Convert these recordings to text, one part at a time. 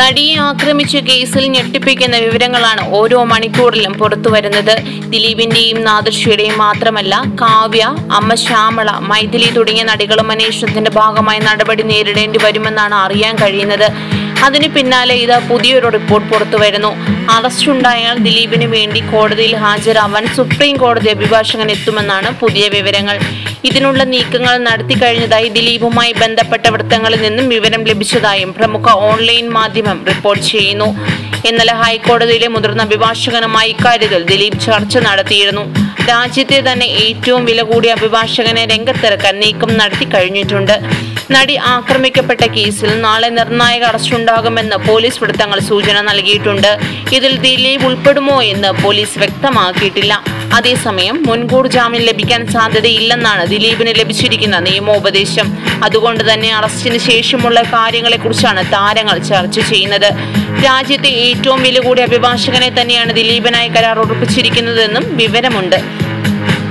നടിയെ ആക്രമിച്ച കേസിൽ ഞെട്ടിപ്പിക്കുന്ന വിവരങ്ങളാണ് ഓരോ മണിക്കൂറിലും പുറത്തുവരുന്നത്. ദിലീപിന്റെയും നാദൃശ്യയുടെയും മാത്രമല്ല കാവ്യ അമ്മ ശ്യാമള മൈഥിലി തുടങ്ങിയ നടികളും അന്വേഷണത്തിന്റെ ഭാഗമായി നടപടി നേരിടേണ്ടി വരുമെന്നാണ് അറിയാൻ കഴിയുന്നത്. അതിന് പിന്നാലെ ഇത് പുതിയൊരു റിപ്പോർട്ട് പുറത്തുവരുന്നു അറസ്റ്റ് ഉണ്ടായാൽ ദിലീപിന് വേണ്ടി കോടതിയിൽ ഹാജരാവാൻ സുപ്രീം കോടതി അഭിഭാഷകൻ എത്തുമെന്നാണ് പുതിയ വിവരങ്ങൾ. ഇതിനുള്ള നീക്കങ്ങൾ നടത്തി കഴിഞ്ഞതായി ദിലീപുമായി ബന്ധപ്പെട്ട വൃത്തങ്ങളിൽ നിന്നും വിവരം ലഭിച്ചതായും പ്രമുഖ ഓൺലൈൻ മാധ്യമം റിപ്പോർട്ട് ചെയ്യുന്നു. ഇന്നലെ ഹൈക്കോടതിയിലെ മുതിർന്ന അഭിഭാഷകനുമായി ഇക്കാര്യത്തിൽ ദിലീപ് ചർച്ച നടത്തിയിരുന്നു. രാജ്യത്തെ തന്നെ ഏറ്റവും വില കൂടിയ അഭിഭാഷകനെ രംഗത്തിറക്കാൻ നീക്കം നടത്തി കഴിഞ്ഞിട്ടുണ്ട്. നടി ആക്രമിക്കപ്പെട്ട കേസിൽ നാളെ നിർണായക അറസ്റ്റ് ഉണ്ടാകുമെന്ന് പോലീസ് വൃത്തങ്ങൾ സൂചന നൽകിയിട്ടുണ്ട്. ഇതിൽ ദിലീപ് ഉൾപ്പെടുമോ എന്ന് പോലീസ് വ്യക്തമാക്കിയിട്ടില്ല. അതേസമയം മുൻകൂർ ജാമ്യം ലഭിക്കാൻ സാധ്യതയില്ലെന്നാണ് ദിലീപിന് ലഭിച്ചിരിക്കുന്ന നിയമോപദേശം. അതുകൊണ്ട് തന്നെ അറസ്റ്റിന് ശേഷമുള്ള കാര്യങ്ങളെക്കുറിച്ചാണ് താരങ്ങൾ ചർച്ച ചെയ്യുന്നത്. രാജ്യത്തെ ഏറ്റവും വില കൂടിയ അഭിഭാഷകനെ തന്നെയാണ് ദിലീപിനായി കരാർ ഉറപ്പിച്ചിരിക്കുന്നതെന്നും വിവരമുണ്ട്.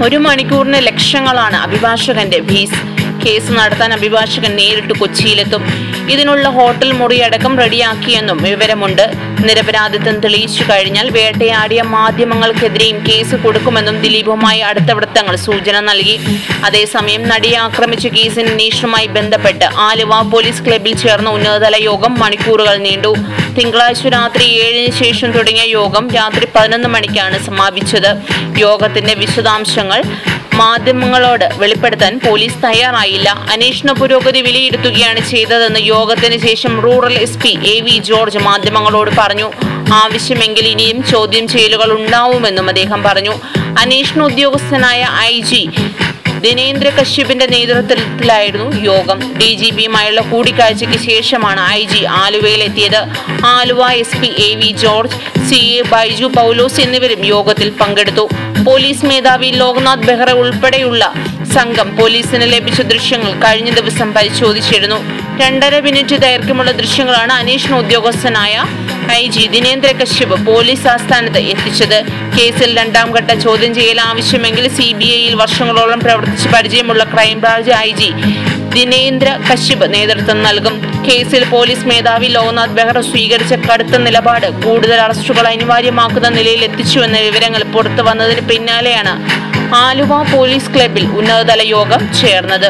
ഒരു മണിക്കൂറിന് ലക്ഷങ്ങളാണ് അഭിഭാഷകന്റെ ഫീസ്. കേസ് നടത്താൻ അഭിഭാഷകൻ നേരിട്ട് കൊച്ചിയിലെത്തും. ഇതിനുള്ള ഹോട്ടൽ മുറിയടക്കം റെഡിയാക്കിയെന്നും വിവരമുണ്ട്. നിരപരാധിത്വം തെളിയിച്ചു കഴിഞ്ഞാൽ വേട്ടയാടിയ മാധ്യമങ്ങൾക്കെതിരെയും കേസ് കൊടുക്കുമെന്നും ദിലീപുമായി അടുത്ത വൃത്തങ്ങൾ സൂചന നൽകി. അതേസമയം നടിയെ ആക്രമിച്ച കേസിന്റെ അന്വേഷണവുമായി ബന്ധപ്പെട്ട് ആലുവ പോലീസ് ക്ലബിൽ ചേർന്ന ഉന്നതതല യോഗം മണിക്കൂറുകൾ നീണ്ടു. തിങ്കളാഴ്ച രാത്രി ഏഴിന് ശേഷം തുടങ്ങിയ യോഗം രാത്രി പതിനൊന്ന് മണിക്കാണ് സമാപിച്ചത്. യോഗത്തിന്റെ വിശദാംശങ്ങൾ മാധ്യമങ്ങളോട് വെളിപ്പെടുത്താൻ പോലീസ് തയ്യാറായില്ല. അന്വേഷണ പുരോഗതി വിലയിരുത്തുകയാണ് ചെയ്തതെന്ന് യോഗത്തിന് ശേഷം rural S P A V George മാധ്യമങ്ങളോട് പറഞ്ഞു. ആവശ്യമെങ്കിൽ ഇനിയും ചോദ്യം ചെയ്യലുകൾ ഉണ്ടാവുമെന്നും അദ്ദേഹം പറഞ്ഞു. അന്വേഷണ ഉദ്യോഗസ്ഥനായ ഐ ജി ദിനേന്ദ്ര കശ്യപിന്റെ നേതൃത്വത്തിലായിരുന്നു യോഗം. ഡി ജി പിയുമായുള്ള കൂടിക്കാഴ്ചയ്ക്ക് ശേഷമാണ് I G ആലുവയിലെത്തിയത്. Aluva S P A V George C A Baiju Paulose എന്നിവരും യോഗത്തിൽ പങ്കെടുത്തു. പോലീസ് മേധാവി ലോക്നാഥ് ബെഹ്റ ഉൾപ്പെടെയുള്ള സംഘം പോലീസിന് ലഭിച്ച ദൃശ്യങ്ങൾ കഴിഞ്ഞ ദിവസം പരിശോധിച്ചിരുന്നു. രണ്ടര മിനിറ്റ് ദൈർഘ്യമുള്ള ദൃശ്യങ്ങളാണ് അന്വേഷണ ഉദ്യോഗസ്ഥനായ I G Dinendra Kashyap police ആസ്ഥാനത്ത് എത്തിച്ചത്. കേസിൽ രണ്ടാം ഘട്ട ചോദ്യം ചെയ്യൽ ആവശ്യമെങ്കിൽ സി ബി ഐയിൽ വർഷങ്ങളോളം പ്രവർത്തിച്ച് പരിചയമുള്ള crime branch I G Dinendra Kashyap നേതൃത്വം നൽകും. കേസിൽ പോലീസ് മേധാവി ലോക്നാഥ് ബെഹ്റ സ്വീകരിച്ച കടുത്ത നിലപാട് കൂടുതൽ അറസ്റ്റുകൾ അനിവാര്യമാക്കുന്ന നിലയിൽ എത്തിച്ചുവെന്ന വിവരങ്ങൾ പുറത്തു വന്നതിന് പിന്നാലെയാണ് ആലുവ പോലീസ് ക്ലബിൽ ഉന്നതതല യോഗം ചേർന്നത്.